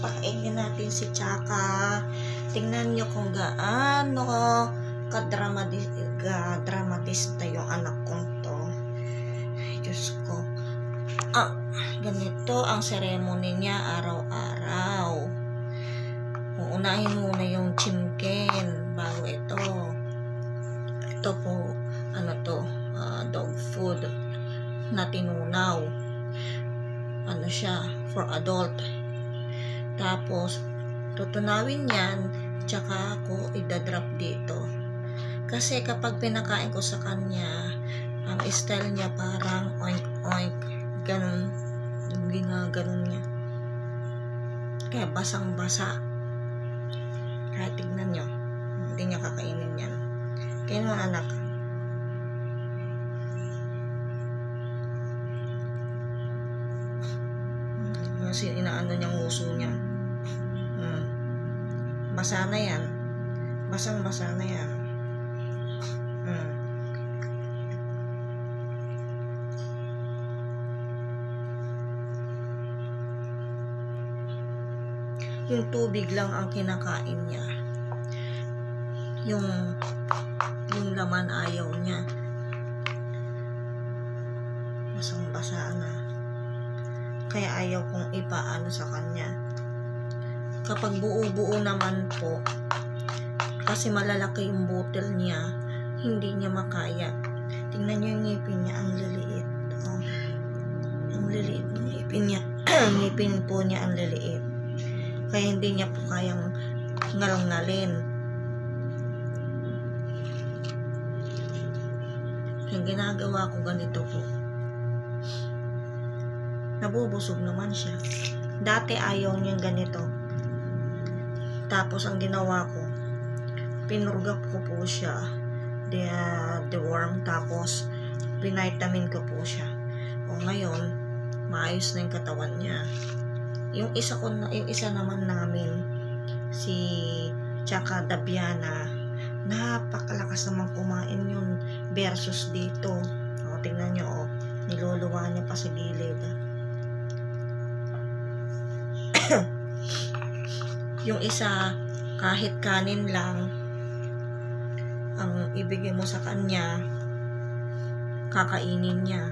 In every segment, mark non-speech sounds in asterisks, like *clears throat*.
pakainin natin si Chaka. Tingnan nyo kung gaano kadramatis, kadramatista yung anak kong to. Ay, Diyos ko. Ah, ganito ang ceremony niya araw-araw. Uunahin muna yung chimken bago ito. Ito po, ano to, ah, dog food na tinunaw. Ano siya, for adult. Tapos, tutunawin yan, tsaka ako idadrop dito. Kasi kapag pinakain ko sa kanya, ang style niya parang oink oink, ganun, ganun niya. Kaya basang basa. Kaya tignan nyo, hindi niya kakainin yan. Kaya mo anak, kasi inaano niyang uso niya. Basa na yan. Basang basa na yan. Hmm. Yung tubig lang ang kinakain niya. Yung yung laman ayaw niya. Basang basa na. Kaya ayaw kong ipaano sa kanya. Kapag buo-buo naman po, kasi malalaki yung butil niya, hindi niya makaya. Tingnan niyo yung ngipin niya, ang liliit. Oh. Ang liliit ng ngipin niya. *clears throat* ngipin po niya ang liliit. Kaya hindi niya po kayang ngalngalin. Yung ginagawa ko ganito po nabubusog naman siya. Dati ayaw niyang ganito. Tapos ang ginawa ko, pinurgap ko po siya. The, the worm. Tapos, pinitamin ko po siya. O ngayon, maayos na yung katawan niya. Yung isa ko na, yung isa naman namin, si Tsaka Dabiana, napakalakas naman kumain yun versus dito. O, tingnan nyo, o, niluluwa niya pa sa gilid. Yung isa kahit kanin lang ang ibigay mo sa kanya kakainin niya.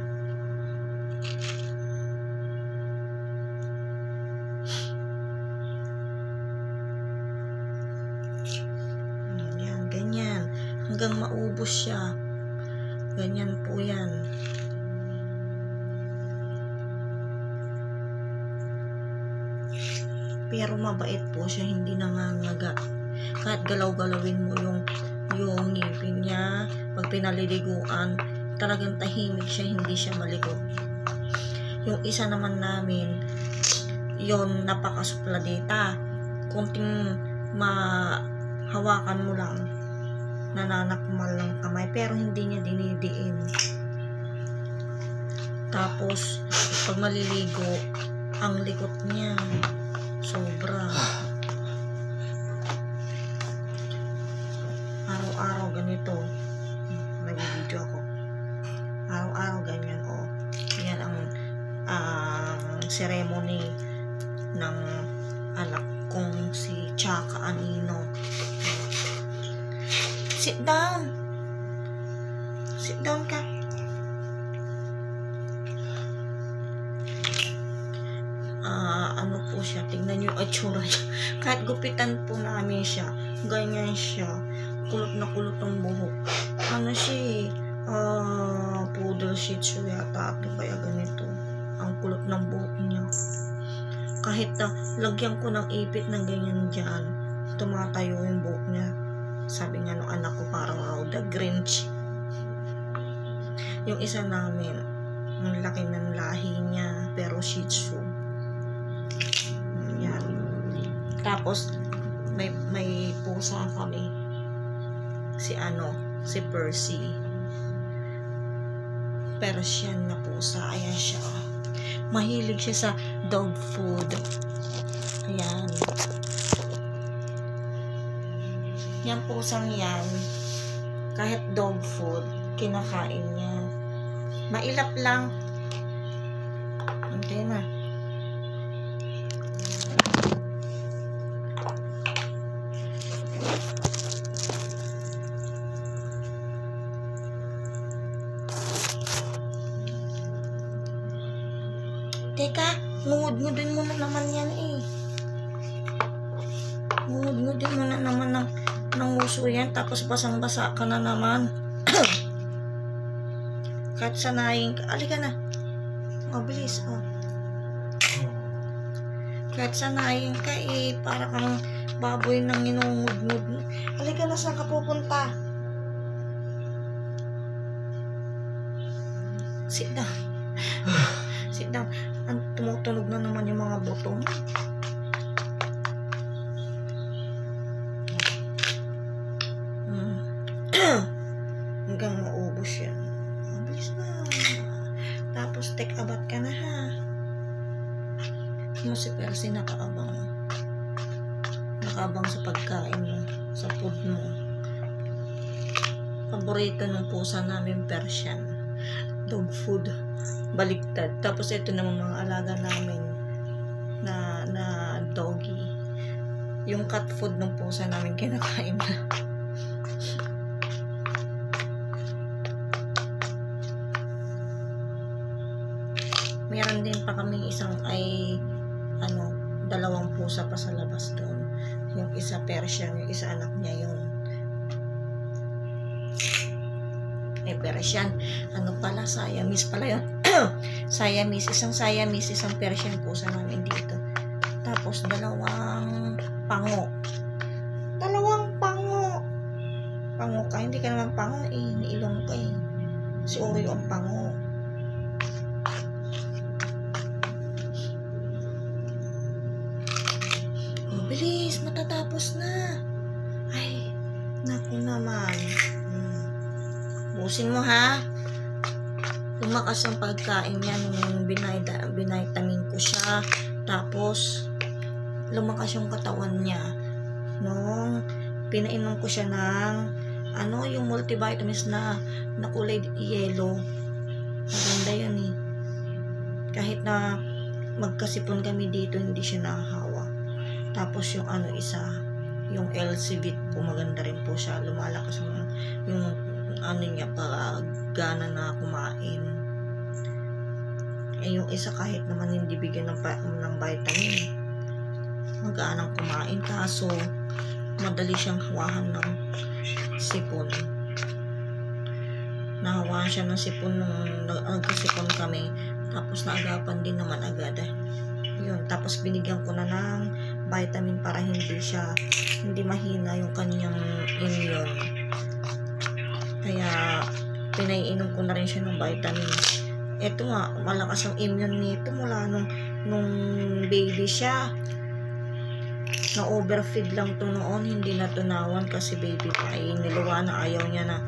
Yan, ganyan. Hanggang maubos siya. Ganyan po yan pero mabait po siya, hindi nangangaga. Kahit galaw-galawin mo yung yung ngipin niya, pag pinaliliguan, talagang tahimik siya, hindi siya maligo. Yung isa naman namin, yon napakasupladita. Kunting mahawakan mo lang, nananakmal ng kamay, pero hindi niya dinidiin. Tapos, pag maliligo, ang likot niya, Sobra. Araw-araw ganito. Nag-video ako. Araw-araw ganyan, oh. Yan ang ang ceremony ng anak kong si Chaka Anino. Sit down. Sit down ka. Po siya, tingnan nyo yung itsura niya. *laughs* Kahit gupitan po namin siya, ganyan siya. Kulot na kulot ang buhok. Ano siya eh, ah, poodle shih tzu yata ito kaya ganito. Ang kulot ng buhok niya. Kahit na lagyan ko ng ipit ng ganyan dyan, tumatayo yung buhok niya. Sabi nga nung anak ko parang raw the Grinch. Yung isa namin, ang laki ng lahi niya, pero shih tzu. Tapos, may, may pusa kami. Si ano, si Percy. Persian na pusa. Ayan siya. oh. Mahilig siya sa dog food. Ayan. Yan pusang yan. Kahit dog food, kinakain niya. Mailap lang. Okay na. Ngud-ngudin mo na naman yan eh. Ngud-ngudin mo na naman ng, ng uso yan. Tapos basang-basa ka na naman. *clears throat* Kahit sanayin ka. Alika na. Mabilis, oh. Kahit sanayin ka eh. Para kang baboy nang inungud-ngud. Alika na, saan ka pupunta? Sit down. *sighs* Sit down. Tumutunog na naman yung mga buto mo. Mm. Hanggang maubos yan. Mabilis na. Tapos take a bath ka na ha. Mo si Percy nakaabang. Nakaabang sa pagkain mo. Sa food mo. Paborito ng pusa namin Persian. Dog food baliktad. Tapos ito naman mga alaga namin na na doggy. Yung cat food ng pusa namin kinakain na. Meron din pa kaming isang ay ano, dalawang pusa pa sa labas doon. Yung isa Persian, yung isa anak niya yun. Eh, Persian. Ano pala, Siamese pala yun. *clears throat* Siamese, isang Siamese, isang Persian pusa namin dito. Tapos dalawang pango. Dalawang pango. Pango ka, hindi ka naman pango eh, niilong ka eh. Si Oreo ang pango. Oh, bilis, matatapos na. Ay, naku naman. Hmm. Busin mo ha. Lumakas ang pagkain niya nung binayda, binaytamin ko siya. Tapos, lumakas yung katawan niya. Nung pinainom ko siya ng ano, yung multivitamins na, na kulay yellow. Maganda yun eh. Kahit na magkasipon kami dito, hindi siya nahahawa. Tapos yung ano isa, yung LCVIT po, maganda rin po siya. Lumalakas yung, yung ano niya, para gana na kumain. Eh, yung isa kahit naman hindi bigyan ng, ng vitamin, mag-aanang kumain. Kaso, madali siyang hawahan ng sipon. Nahawahan siya ng sipon nung nag- nagkasipon kami. Tapos naagapan din naman agad. Yun. Tapos binigyan ko na ng vitamin para hindi siya, hindi mahina yung kanyang immune. Kaya, pinaiinom ko na rin siya ng vitamin. Ito nga, malakas ang immune nito mula nung, nung baby siya. Na overfeed lang to noon, hindi natunawan kasi baby pa ay niluwa na ayaw niya na